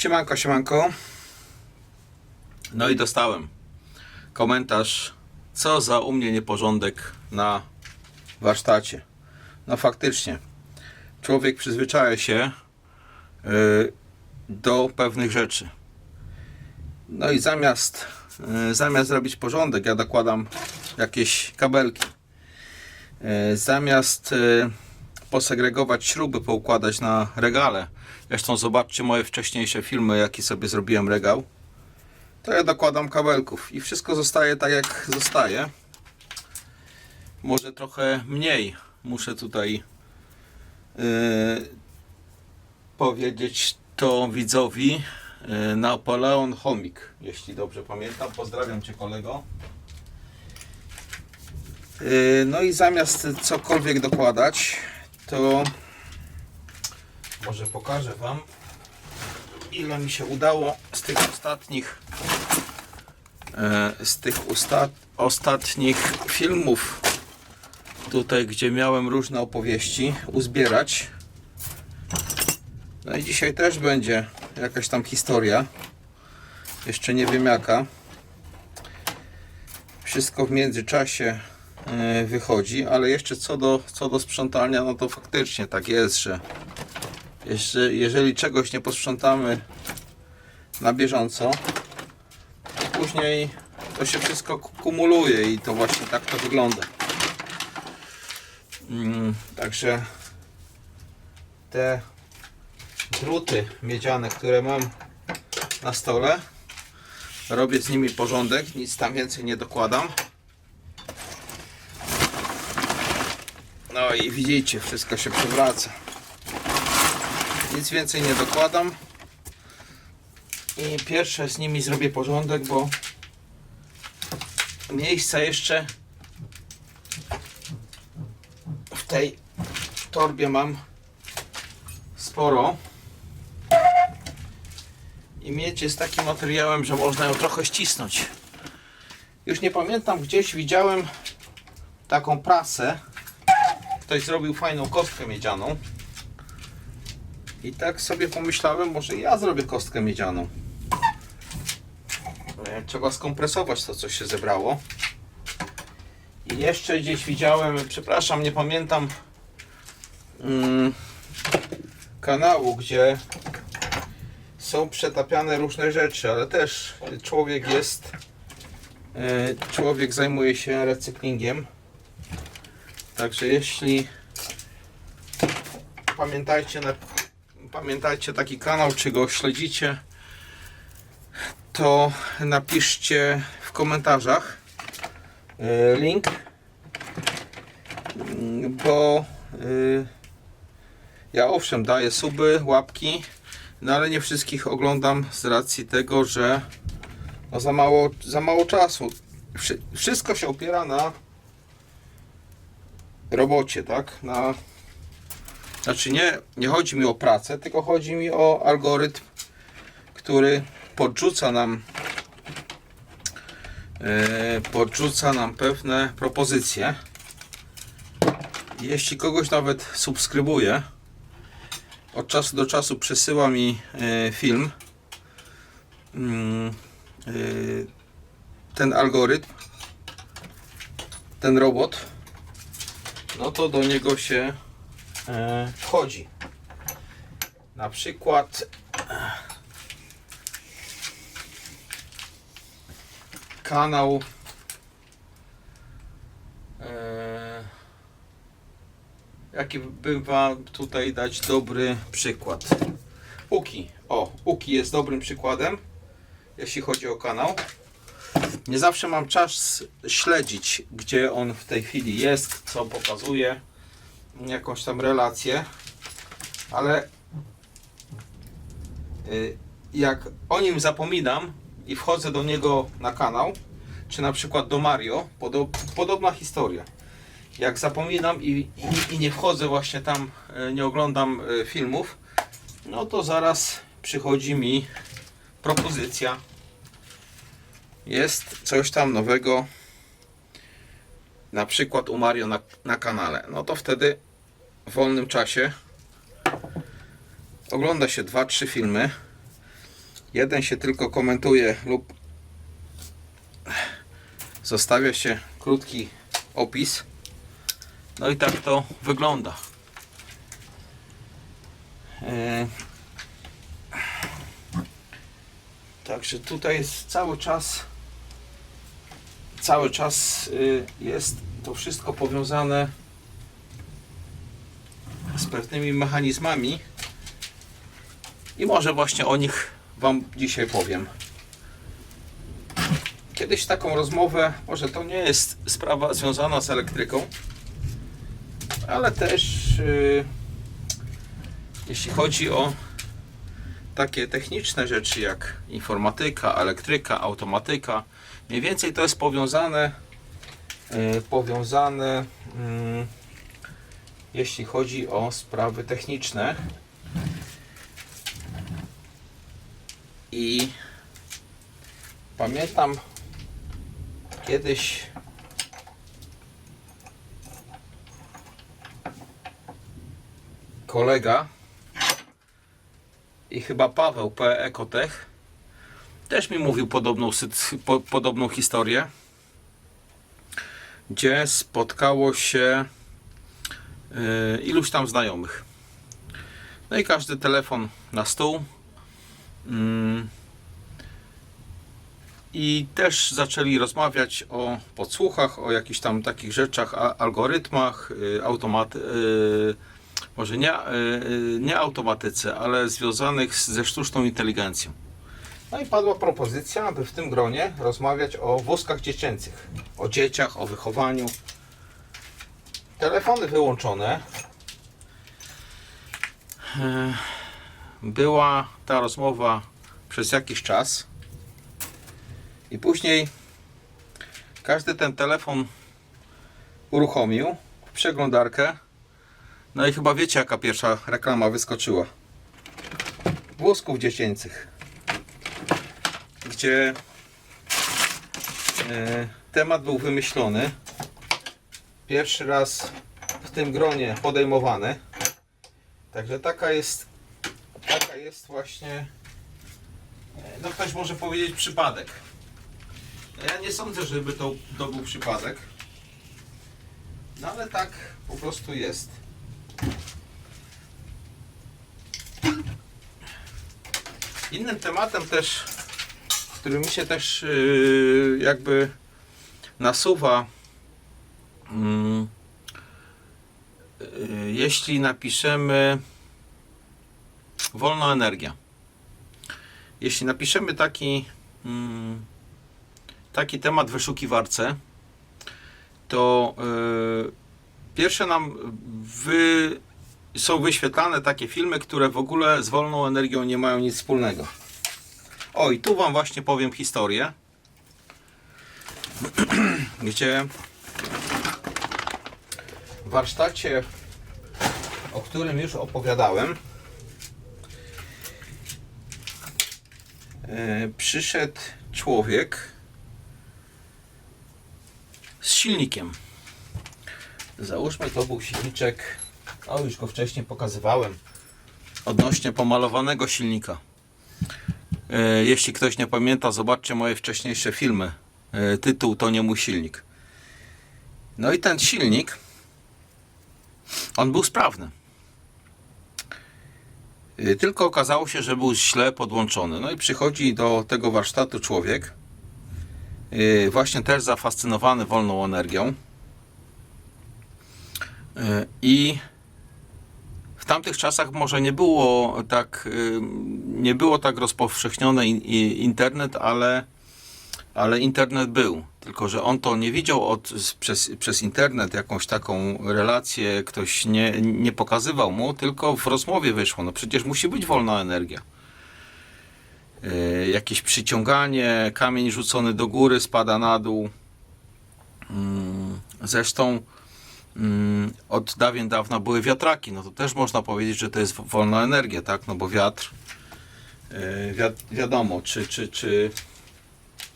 Siemanko, siemanko. No i dostałem komentarz, co za u mnie nieporządek na warsztacie. No faktycznie, człowiek przyzwyczaja się y, do pewnych rzeczy. No i zamiast, y, zamiast zrobić porządek, ja dokładam jakieś kabelki. Y, Zamiast posegregować śruby, poukładać na regale. Zresztą zobaczcie moje wcześniejsze filmy, jaki sobie zrobiłem regał. To ja dokładam kabelków i wszystko zostaje tak jak zostaje. Może trochę mniej muszę tutaj yy, powiedzieć to widzowi. Yy, Napoleon Chomik, jeśli dobrze pamiętam. Pozdrawiam Cię kolego. Yy, No i zamiast cokolwiek dokładać, to może pokażę Wam, ile mi się udało z tych ostatnich e, z tych ostatnich filmów tutaj, gdzie miałem różne opowieści, uzbierać. No i dzisiaj też będzie jakaś tam historia. Jeszcze nie wiem jaka. Wszystko w międzyczasie wychodzi, ale jeszcze co do, co do sprzątania, no to faktycznie tak jest, że jeszcze, jeżeli czegoś nie posprzątamy na bieżąco, to później to się wszystko ku- kumuluje i to właśnie tak to wygląda. Mm, także te druty miedziane, które mam na stole, robię z nimi porządek, nic tam więcej nie dokładam. No i widzicie, wszystko się przewraca. Nic więcej nie dokładam. I pierwsze z nimi zrobię porządek, bo miejsca jeszcze w tej torbie mam sporo. I miedź jest takim materiałem, że można ją trochę ścisnąć. Już nie pamiętam, gdzieś widziałem taką prasę. Ktoś zrobił fajną kostkę miedzianą. I tak sobie pomyślałem, może ja zrobię kostkę miedzianą. E, Trzeba skompresować to, co się zebrało. I jeszcze gdzieś widziałem, przepraszam, nie pamiętam mm, kanału, gdzie są przetapiane różne rzeczy, ale też człowiek jest, e, człowiek zajmuje się recyklingiem. Także jeśli pamiętajcie na pamiętajcie taki kanał, czy go śledzicie, to napiszcie w komentarzach e, link, Mm, bo y, ja owszem daję suby, łapki, no ale nie wszystkich oglądam z racji tego, że no za, mało, za mało czasu. Wszy- Wszystko się opiera na robocie, tak? Na znaczy nie, nie chodzi mi o pracę, tylko chodzi mi o algorytm, który podrzuca nam e, podrzuca nam pewne propozycje. Jeśli kogoś nawet subskrybuje, od czasu do czasu przesyła mi e, film, mm, e, ten algorytm, ten robot, no to do niego się e, wchodzi. Na przykład e, kanał e, jaki bym wam tutaj dać dobry przykład. Uki, o Uki jest dobrym przykładem jeśli chodzi o kanał nie zawsze mam czas śledzić gdzie on w tej chwili jest co pokazuje jakąś tam relację, ale y, jak o nim zapominam i wchodzę do niego na kanał, czy na przykład do Mario, podo podobna historia. Jak zapominam i, i, i nie wchodzę właśnie tam, y, nie oglądam y, filmów, no to zaraz przychodzi mi propozycja. Jest coś tam nowego, na przykład u Mario na, na kanale, no to wtedy w wolnym czasie ogląda się 2-3 filmy Jeden się tylko komentuje lub zostawia się krótki opis. No i tak to wygląda. E, Także tutaj jest cały czas cały czas y, jest to wszystko powiązane z pewnymi mechanizmami i może właśnie o nich Wam dzisiaj powiem. Kiedyś taką rozmowę, może to nie jest sprawa związana z elektryką, ale też y, jeśli chodzi o takie techniczne rzeczy jak informatyka, elektryka, automatyka, mniej więcej to jest powiązane y, powiązane mm, jeśli chodzi o sprawy techniczne i pamiętam kiedyś kolega i chyba Paweł P. Ekotech też mi mówił podobną, po, podobną historię, gdzie spotkało się yy, iluś tam znajomych. No i każdy telefon na stół. Mm. I też zaczęli rozmawiać o podsłuchach, o jakichś tam takich rzeczach, a- algorytmach, yy, automat, yy, może nie, nie automatyce, ale związanych z, ze sztuczną inteligencją. No i padła propozycja, aby w tym gronie rozmawiać o wózkach dziecięcych, o dzieciach, o wychowaniu. Telefony wyłączone. E, Była ta rozmowa przez jakiś czas. I później każdy ten telefon uruchomił w przeglądarkę. No i chyba wiecie, jaka pierwsza reklama wyskoczyła. Wózków dziecięcych gdzie e, temat był wymyślony. Pierwszy raz w tym gronie podejmowany. Także taka jest taka jest właśnie e, no ktoś może powiedzieć przypadek. Ja nie sądzę, żeby to, to był przypadek. No ale tak po prostu jest. Innym tematem też który mi się też yy, jakby nasuwa. Mm, yy, jeśli napiszemy wolna energia. Jeśli napiszemy taki mm, taki temat w wyszukiwarce, to yy, pierwsze nam wy, są wyświetlane takie filmy, które w ogóle z wolną energią nie mają nic wspólnego. O, i tu Wam właśnie powiem historię, gdzie w warsztacie, o którym już opowiadałem, e, przyszedł człowiek z silnikiem. Załóżmy, to był silniczek, o już go wcześniej pokazywałem, odnośnie pomalowanego silnika. E, Jeśli ktoś nie pamięta, zobaczcie moje wcześniejsze filmy. E, Tytuł to nie mój silnik. No i ten silnik, on był sprawny. E, Tylko okazało się, że był źle podłączony. No i przychodzi do tego warsztatu człowiek, właśnie też zafascynowany wolną energią. I tamtych czasach może nie było tak, y, nie było tak rozpowszechniony internet, ale, ale internet był. Tylko, że on to nie widział od, przez, przez internet jakąś taką relację, ktoś nie, nie pokazywał mu, tylko w rozmowie wyszło. No przecież musi być wolna energia. Y, Jakieś przyciąganie, kamień rzucony do góry spada na dół. Mm, Zresztą mm, od dawien dawna były wiatraki, no to też można powiedzieć, że to jest wolna energia, tak? No bo wiatr, yy, wiad, wiadomo, czy, czy, czy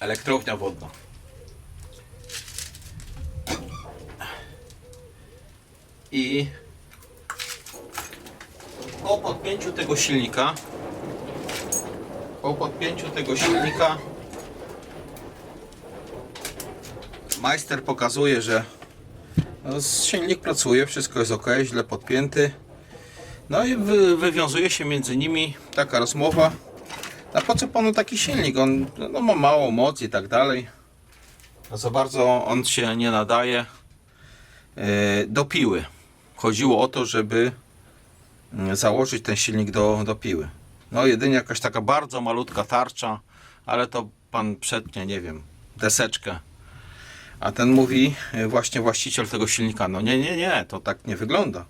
elektrownia wodna. I po podpięciu tego silnika po podpięciu tego silnika majster pokazuje, że silnik pracuje, wszystko jest ok, źle podpięty. No i wy, wywiązuje się między nimi taka rozmowa. A po co panu taki silnik? On no, ma mało mocy i tak dalej. A za bardzo on się nie nadaje e, do piły. Chodziło o to, żeby mm, założyć ten silnik do, do piły. No jedynie jakaś taka bardzo malutka tarcza, ale to pan przetnie, nie wiem, deseczkę. A ten mówi, e, właśnie właściciel tego silnika, no nie, nie, nie, to tak nie wygląda.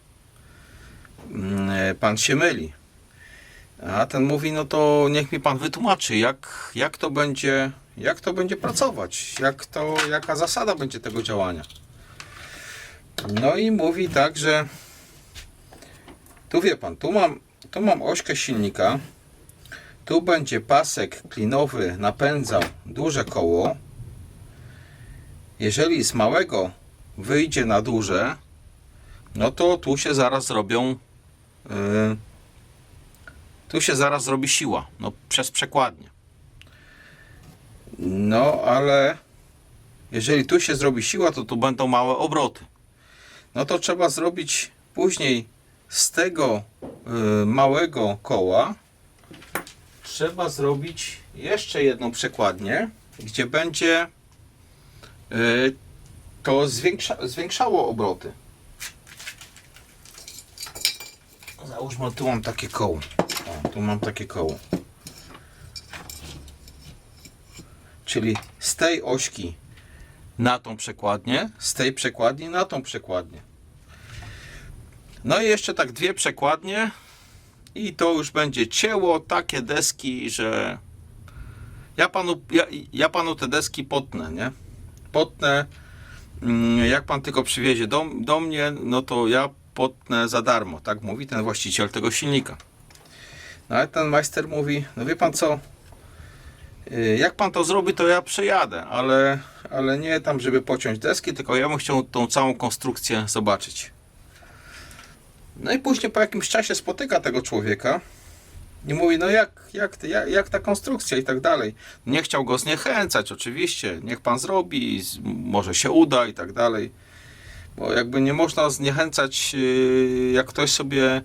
Mm, e, Pan się myli. A ten mówi, no to niech mi pan wytłumaczy, jak, jak to będzie, jak to będzie pracować, jak to, jaka zasada będzie tego działania. No i mówi tak, że tu wie pan, tu mam, tu mam ośkę silnika, tu będzie pasek klinowy napędzał duże koło. Jeżeli z małego wyjdzie na duże, no to tu się zaraz zrobią yy, tu się zaraz zrobi siła, no przez przekładnię. No, ale jeżeli tu się zrobi siła, to tu będą małe obroty. No to trzeba zrobić później z tego y, małego koła trzeba zrobić jeszcze jedną przekładnię, gdzie będzie to zwiększa, zwiększało obroty. Załóżmy, tu mam takie koło. O, tu mam takie koło. Czyli z tej ośki na tą przekładnię, z tej przekładni na tą przekładnię. No i jeszcze tak dwie przekładnie i to już będzie cięło takie deski, że ja panu, ja, ja panu te deski potnę, nie? Potnę, mm, jak pan tylko przywiezie do, do mnie, no to ja potnę za darmo, tak mówi ten właściciel tego silnika. No ale ten majster mówi, no wie pan co, y, jak pan to zrobi, to ja przejadę, ale, ale nie tam, żeby pociąć deski, tylko ja bym chciał tą całą konstrukcję zobaczyć. No i później po jakimś czasie spotyka tego człowieka i mówi, no jak, jak, jak, jak ta konstrukcja i tak dalej. Nie chciał go zniechęcać, oczywiście, niech pan zrobi, może się uda i tak dalej. Bo jakby nie można zniechęcać, yy, jak ktoś sobie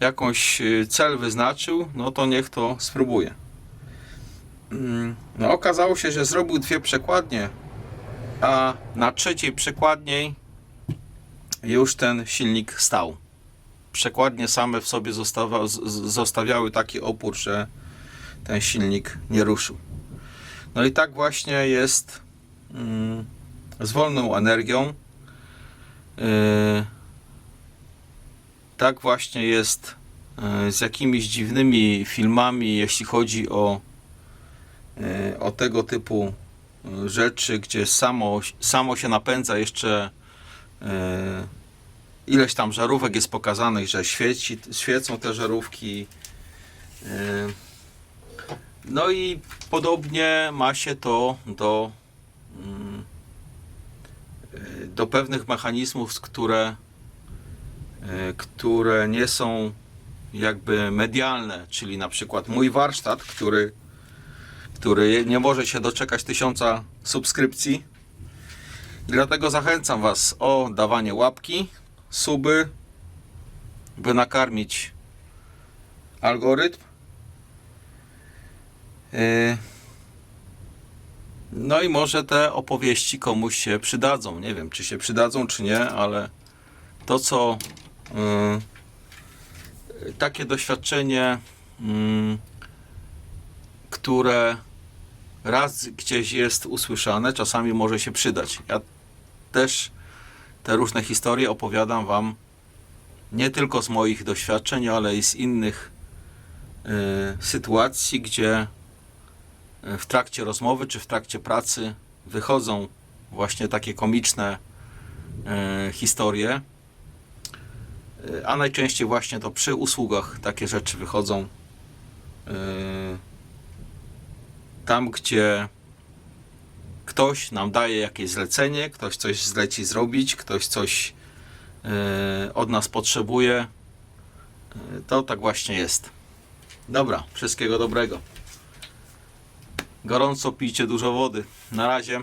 jakąś yy, cel wyznaczył, no to niech to spróbuje. Mm, No okazało się, że zrobił dwie przekładnie, a na trzeciej przekładniej już ten silnik stał. Przekładnie same w sobie zostawa, zostawiały taki opór, że ten silnik nie ruszył. No i tak właśnie jest mm, z wolną energią. Yy, tak właśnie jest yy, z jakimiś dziwnymi filmami, jeśli chodzi o, yy, o tego typu rzeczy, gdzie samo, samo się napędza jeszcze yy, ileś tam żarówek jest pokazanych, że świeci, świecą te żarówki. Yy, No i podobnie ma się to do, mm, do pewnych mechanizmów, które, yy, które nie są jakby medialne, czyli na przykład mój warsztat, który, który nie może się doczekać tysiąca subskrypcji. Dlatego zachęcam Was o dawanie łapki, suby, by nakarmić algorytm. Yy, No i może te opowieści komuś się przydadzą. Nie wiem, czy się przydadzą, czy nie, ale to, co yy, takie doświadczenie, mm, które raz gdzieś jest usłyszane, czasami może się przydać. Ja też te różne historie opowiadam Wam nie tylko z moich doświadczeń, ale i z innych y, sytuacji, gdzie y, w trakcie rozmowy czy w trakcie pracy wychodzą właśnie takie komiczne y, historie. A najczęściej właśnie to przy usługach takie rzeczy wychodzą. y, Tam, gdzie ktoś nam daje jakieś zlecenie, ktoś coś zleci zrobić, ktoś coś e, od nas potrzebuje. E, To tak właśnie jest. Dobra, wszystkiego dobrego. Gorąco pijcie dużo wody. Na razie.